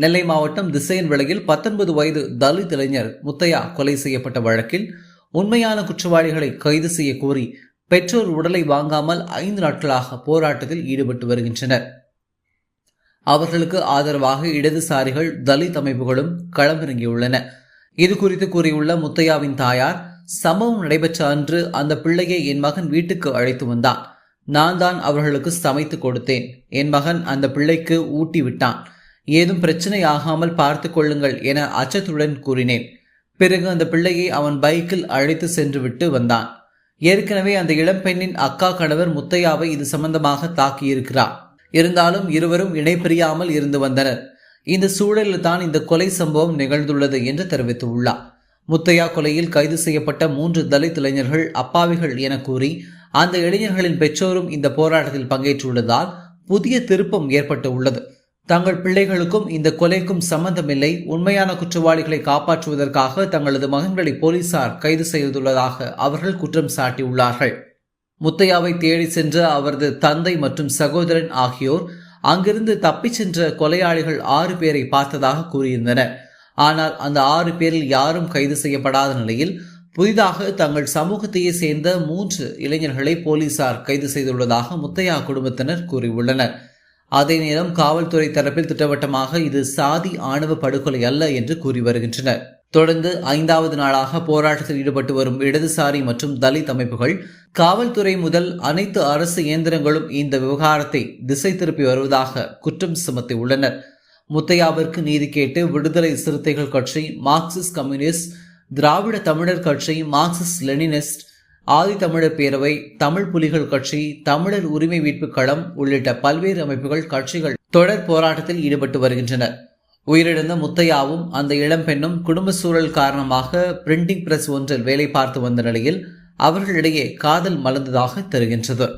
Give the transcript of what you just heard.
நெல்லை மாவட்டம் திசையன் விலையில் பத்தொன்பது வயது தலித் இளைஞர் முத்தையா கொலை செய்யப்பட்ட வழக்கில் உண்மையான குற்றவாளிகளை கைது செய்ய கோரி பெற்றோர் உடலை வாங்காமல் ஐந்து நாட்களாக போராட்டத்தில் ஈடுபட்டு வருகின்றனர். அவர்களுக்கு ஆதரவாக இடதுசாரிகள் தலித் அமைப்புகளும் களமிறங்கியுள்ளன. இது குறித்து கூறியுள்ள முத்தையாவின் தாயார் சம்பவம் நடைபெற்ற அன்று அந்த பிள்ளையை என் மகன் வீட்டுக்கு அழைத்து வந்தான். நான் தான் அவர்களுக்கு சமைத்து கொடுத்தேன். என் மகன் அந்த பிள்ளைக்கு ஊட்டி விட்டான். ஏதும் பிரச்சனை ஆகாமல் பார்த்து கொள்ளுங்கள் என அச்சத்துடன் கூறினேன். பிறகு அந்த பிள்ளையை அவன் பைக்கில் அழைத்து சென்று விட்டு வந்தான். ஏற்கனவே அந்த இளம்பெண்ணின் அக்கா கணவர் முத்தையாவை இது சம்பந்தமாக தாக்கியிருக்கிறார். இருந்தாலும் இருவரும் இணைபிரியாமல் இருந்து வந்தனர். இந்த சூழலில் தான் இந்த கொலை சம்பவம் நிகழ்ந்துள்ளது என்று தெரிவித்துள்ளார். முத்தையா கொலையில் கைது செய்யப்பட்ட மூன்று தலித் இளைஞர்கள் அப்பாவிகள் என கூறி அந்த இளைஞர்களின் பெற்றோரும் இந்த போராட்டத்தில் பங்கேற்றுள்ளதால் புதிய திருப்பம் ஏற்பட்டு உள்ளது. தங்கள் பிள்ளைகளுக்கும் இந்த கொலைக்கும் சம்பந்தமில்லை. உண்மையான குற்றவாளிகளை காப்பாற்றுவதற்காக தங்களது மகன்களை போலீசார் கைது செய்துள்ளதாக அவர்கள் குற்றம் சாட்டியுள்ளார்கள். முத்தையாவை தேடி சென்ற அவரது தந்தை மற்றும் சகோதரன் ஆகியோர் அங்கிருந்து தப்பிச் சென்ற கொலையாளிகள் ஆறு பேரை பார்த்ததாக கூறியிருந்தனர். ஆனால் அந்த ஆறு பேரில் யாரும் கைது செய்யப்படாத நிலையில் புதிதாக தங்கள் சமூகத்தையே சேர்ந்த மூன்று இளைஞர்களை போலீசார் கைது செய்துள்ளதாக முத்தையா குடும்பத்தினர் கூறியுள்ளனர். அதே நேரம் காவல்துறை தரப்பில் திட்டவட்டமாக இது சாதி ஆணவ படுகொலை அல்ல என்று கூறி வருகின்றனர். தொடர்ந்து ஐந்தாவது நாளாக போராட்டத்தில் ஈடுபட்டு வரும் இடதுசாரி மற்றும் தலித் அமைப்புகள் காவல்துறை முதல் அனைத்து அரசு இயந்திரங்களும் இந்த விவகாரத்தை திசை திருப்பி வருவதாக குற்றம் சுமத்தியுள்ளனர். முத்தையாவிற்கு நீதி கேட்டு விடுதலை சிறுத்தைகள் கட்சி மார்க்சிஸ்ட் கம்யூனிஸ்ட் திராவிட தமிழர் கட்சி மார்க்சிஸ்ட் லெனினிஸ்ட் ஆதித்தமிழர் பேரவை தமிழ் புலிகள் கட்சி தமிழர் உரிமை மீட்பு களம் உள்ளிட்ட பல்வேறு அமைப்புகள் கட்சிகள் தொடர் போராட்டத்தில் ஈடுபட்டு வருகின்றனர். உயிரிழந்த முத்தையாவும் அந்த இளம்பெண்ணும் குடும்ப சூழல் காரணமாக பிரிண்டிங் பிரஸ் ஒன்றில் வேலை பார்த்து வந்த நிலையில் அவர்களிடையே காதல் மலர்ந்ததாக தெரிகின்றது.